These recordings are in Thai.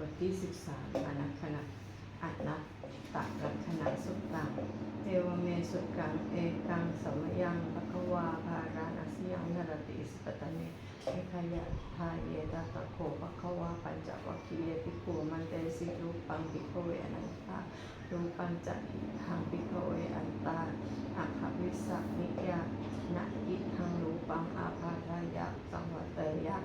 บทที่สิบสามอนัคณะอันัตตะลักษณะสุตตังเทวเมสุกังเอกังสมยังปะคะวาภารานัสยังนรติสปตเนเอขยะทาเยตตะโคปะคะวาปัญจวัคคียปิโกมันเตสิรูปังปิโคเวนันตารูปัญจทางปิโคเวอันตาอัควิสักนิยานะอิทังรูปังอาภาทายะสังวัตเตยะ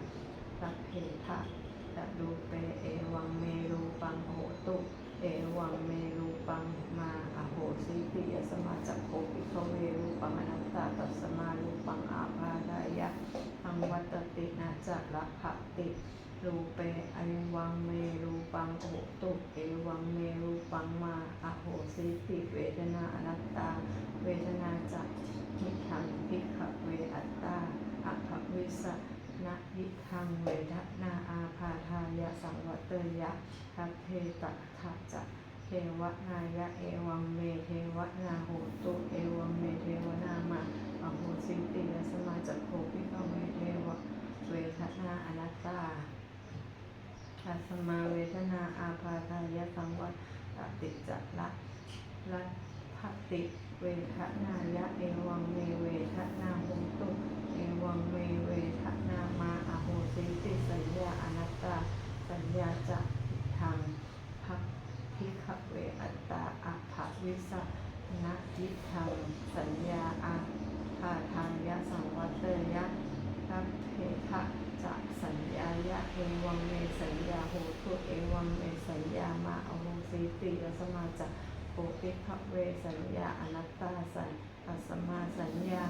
รัพเพทะ ตะรูเปเอวังเมรูปังโหตุ เอวังเมรูปังมาอโหสิปิยสมาจักโคปิโเวรูปังอนัตตาตัสมารูปังอาภาดายะทังวัตตินาจักละภติรูเปเอวังเมรูปังโหตุ เอวังเมรูปังมาอโหสิปิเวทนาอนัตตา เวทนาจักนิทังพิขเวอัตตาอัควิสนะยิทังเวทนาาพาทายะสังวเตยะทัพเพตถาจะเทวนายะเอวังเมเทวนาโหตุเอวังเมเทวนามาอโหสิติยสมาจักโคปิกเวเทวะเวทนาอนัตตาทัสมาเวทนาอาพาทายะสังวัตติจักละละภติ เวทนายะเอวังเมเวทนาโหตุเอวังเมเวทนามาอโหสิติสัญญาอนัตตาสัญญาจะทิทางพักพิขเวอัตตาอัภวิสนะยิทังสัญญาอาภาทายะสังวัตเตยะทัพเพทะจะสัญญายะเอวังเมสัญญาโหตุเอวังเมสัญญามาอโหสิติยสมาจะ โปปิขเวสัญญาอนัตตาสัญอัสมาสัญญา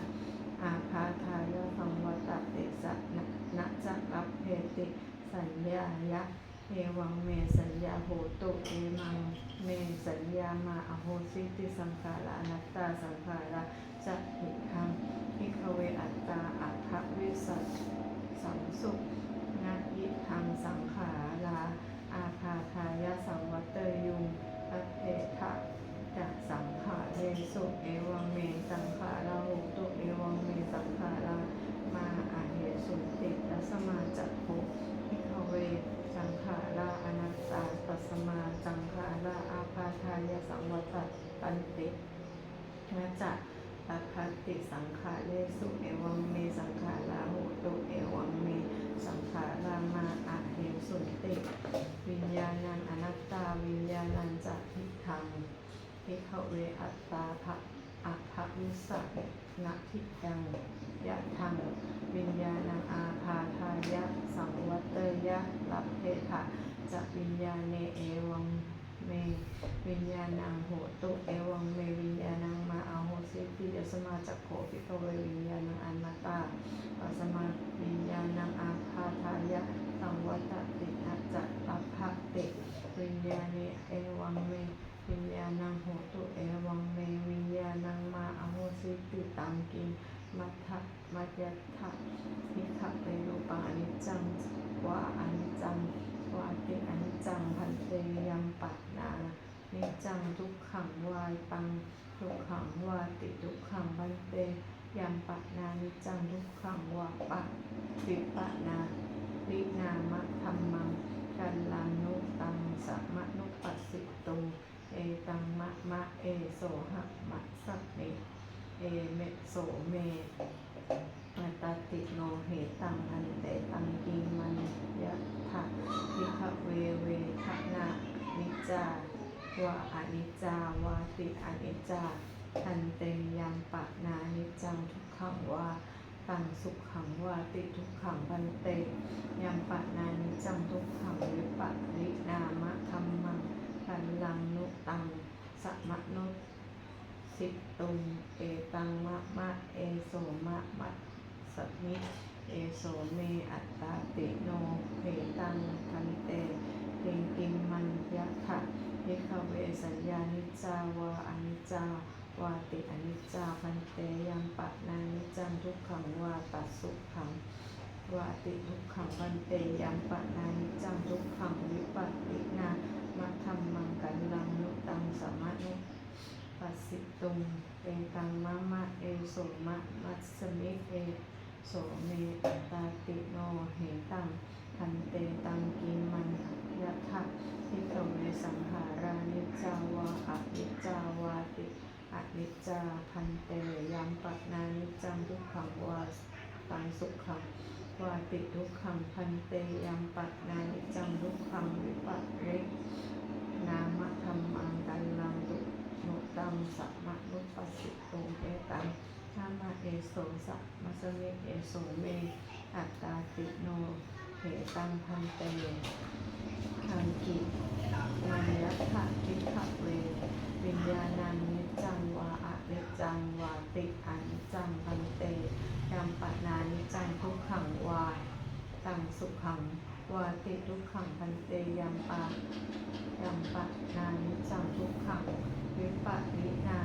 อาคาทายะสังวตติสะนะนะจักอัปเพติสัญญายะเอวังเมสัญญาโหตุเอมังเมสัญญามาอโหสิติสังขารานัตตาสังขาราจะหิทังพิกเวอัตตาอัคควิสัสสังสุนัยิทังสังขาราอาคาทายะสังวัตเตยุงอัปเพทะ จักสังขาเร สุเอวังเมสังขาราหุตุเอวังเมสังขารามาอาเหสุติตัสมาจักโคพิขเวสังขาราอนัตตาตัสมาสังขาราอาพาทายสังวัตปันตินะจักตัคติสังขาเรสุเอวังเมสังขาราหุตุเอวังเมสังขารามาอาเหสุติ วิญญาณังอนัตตาวิญญาณังจักทิทัง พิขเวอัตตาภะอัภวิสักนทิยังยะทังวิญญาณังอาภาทายะ สังวัตเตยะลับเพทะจะวิญญาเนเอวังเมวิญญาณังโหตุเอวังเมวิญญาณังมาอาโหสิติยสมาจักโขพิกเววิญญาณังอนัตตาปัสมาวิญญาณังอาภาทายะสังวัตตินะจักอัภะติวิญญาเนเอวังเม วิญญาณังโหตุเอวังเมวิญญาณังมาอโหสิติตังกิมัทธมัจยัตถะนิขะเปรูปังอนิจจังวะอนิจจังวะติอนิจจังพันเตยัมปัตนานิจจังทุกขังวายปังทุกขังวาติทุกขังพันเตยัมปัตนานิจจังทุกขังวาปะติปะนาลินามะธรรมังนุตังสัมมนุปัสสิตุง เอตังมะมะเอโส หะมะสัพเมเอเมโสเมอัตติโนเหตังอันเตตังกิมันยะทะวิคะเวเวทะนานิจจาวะอนิจจาวาติอนิจจาทันเตยัมปะนานิจจังทุกขังวาตังสุขขังวาติทุกขังพันเตยัมปะนานิจจังทุกขังวิปัสสินามะธรรมังพันลังนุตังสมะนุ สิตุงเอตังมะมะเอโสมะมะสมิเอโสเมอัตตาติโนเพตังพันเตเติงกิมมันยะทะนิคเวสัญญานิจจาวาอนิจจาวาติอนิจจาพันเตยังปะนานิจจังทุกขังวาตัสุขังวาติทุกขังพันเตยัมปะนานิจจังทุกขังวิปัสสินามัธรรมังกันลังนุตังสมานุ ปัสสิตุงเตตังมะมะเอโสมะมัสมิเอโสเมตาติโนเหตังพันเตตังกิมันยะทะทิโตเมสังหารานิจาวาอภิจาวาติอนิจาพันเตยัมปันานิจังทุกขังวาตังสุขังวาติทุกขังพันเตยัมปันานิจังทุกขังวิปัสเรนามธรรมังตัลลังทุก เอโสสัมมัสมิเอโสเมอัตตาติโนเหตังพันเตทังกิมัญยัตถะทิขะเว วิญญาณังนิจจังวาอะนิจังวาติอันจังพันเตยัมปะนานิจังทุกขังวาตังสุขังวาติทุกขังพันเตยัมปะยัมปะนานิจังทุกขังวิปัสสินา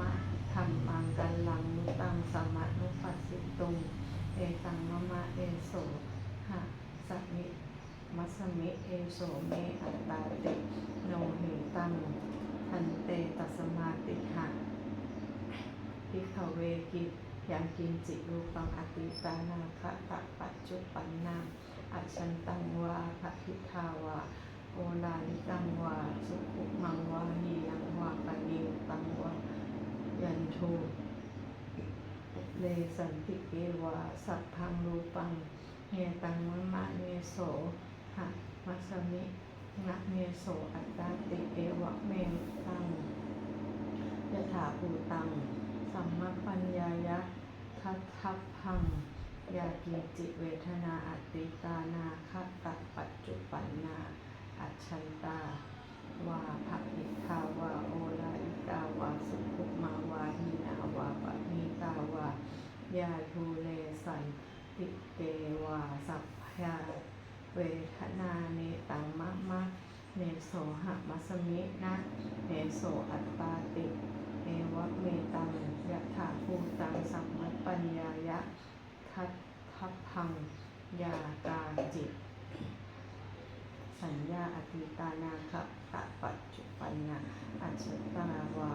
มะ ธรรมังกัลลังนุตังสมะนุปัสสิตุงเอตังมะมะเอโสหะสัมมิมัสมิเอโสเมอัตตาติโนเหตังทันเตตัสมาติหะพิขเวกิยังกินจิรูปังอติตานาคะตะปัจจุปันนาอัจฉันตังวาภทิทาวาโอลาลิกังวาสุขุมังวาหียังวาปนิวตังวา ยันทูเลสันติเกวา สัพพังรูปังเฮตังมะมะเนโสหะมัสสมินะเนโสอัตตาติเอวะเมตังยะถาภูตัง สัมมปัญญายะทัทัพพัง ยากิจิเวทนาอัตติตานาคตตะปัจจุปันนา อัจฉันตา วาภอิทาวาโอลาอิตาวาสุขุมาวาหีนาวาปณีตาวายาทูเลสันติเกวาสัพพยาเวทนาเนตังมะมะเนโสหะมัสมินะเนโสอัตตาติเอวะเมตังยะถาภูตังสัมมัปปัญญายะทัตทัพพังยา ญาอติตานาคะตะปัจจุปันนาอัจฉตาวา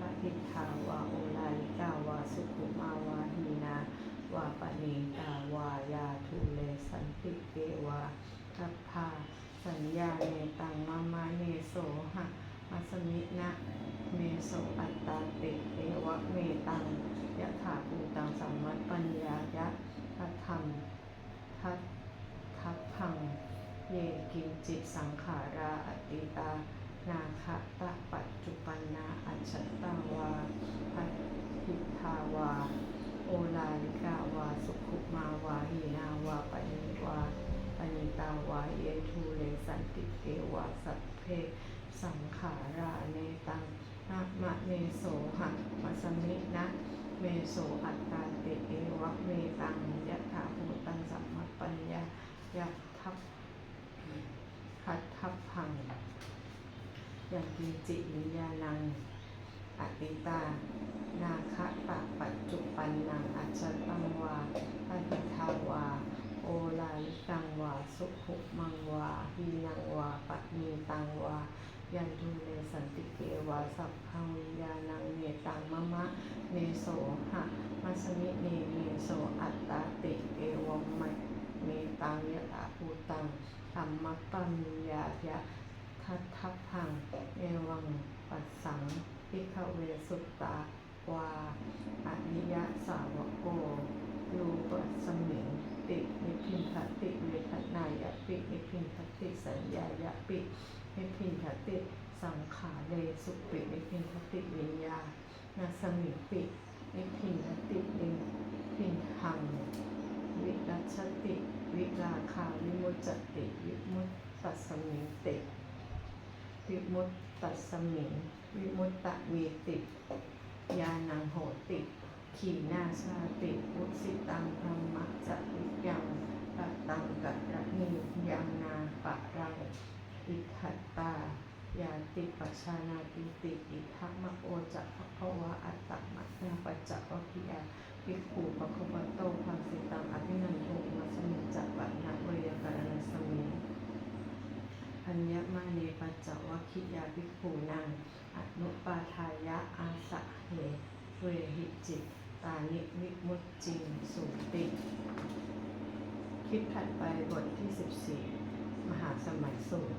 ปฏิทาวาโอลาลิกาวาสุขุมาวาหีนาวาปณีตาวายาทูเลสันติเกวาทัพพาสัญญาเนตังมามาเนโสหะมัสมินะเมโสอัตตาติเอวะเมตังยะถาภูตังสัมมัตปัญญายะทัธรรม เยกินจิตสังขาราอติตา นาคะตะปัจจุปันนาอัจฉตังวาพัทิทาวา โอลาลิกาวา สุขุมาวาหีนาวาปณิวาปณิตาวาเยทูเลสันติเกวาสัพเพสังขาราเนตังนะมะเนโสหะมัสมินะ เมโสอัตตาติเอวะเมตังยะถาภูตังสัมมปัญญายะทัพ พัทธัพพังอ ย่างกิจิวิญญาณังอติตา นาคะตะปัจจุปันนังอัจฉตังวาปฏิทาวา โอลาลิกังวา สุขุมังวาหีนังวาปัมีตังวา ยันทุเนสันติเกวาสัพพังวิญญาณังเนตังมะมะ เนโสหะมัสมิเนเนโสอัตตาติเอวมมะเมตังยะตาภูตังธรรมปัญญายะ ทัตทัพพัง เอวัง ปัสสังพิขเวสุตตาวาอนิยะสาวโกรูปสมิงตินิพินทติเวทนายะปินิพินทติสัญญายะปินิพินทติสังขาเลสุปินิพินทติวิญญาณสมิงปินิพินทตินิพินทังวิรัชติ วิราคาวิมุจจติ วิมุตตัสสมิงติ วิมุตตัสมิงวิมุตตะเวติยานังโหติขีนาชาติอุสิตังธรรมะจะวิยังตะตังกัตระนิยังนาปะรังอิทัตตายาติปัชานาติติอิทัมะโอจะภะควะอัตตมะนาปัจจวัคคียาภิกขุปะคะวะโตภาสิตังอภินันโทมัสมิจักวันะเวยกรณสมิอัญญมาเนปัจจ วคิยาภิกขุนังอนุปาทายะอาสะเหเวหิจิตตานิวิมุตจิงสุติคลิปถัดไปบทที่ 14 มหาสมัยสูตร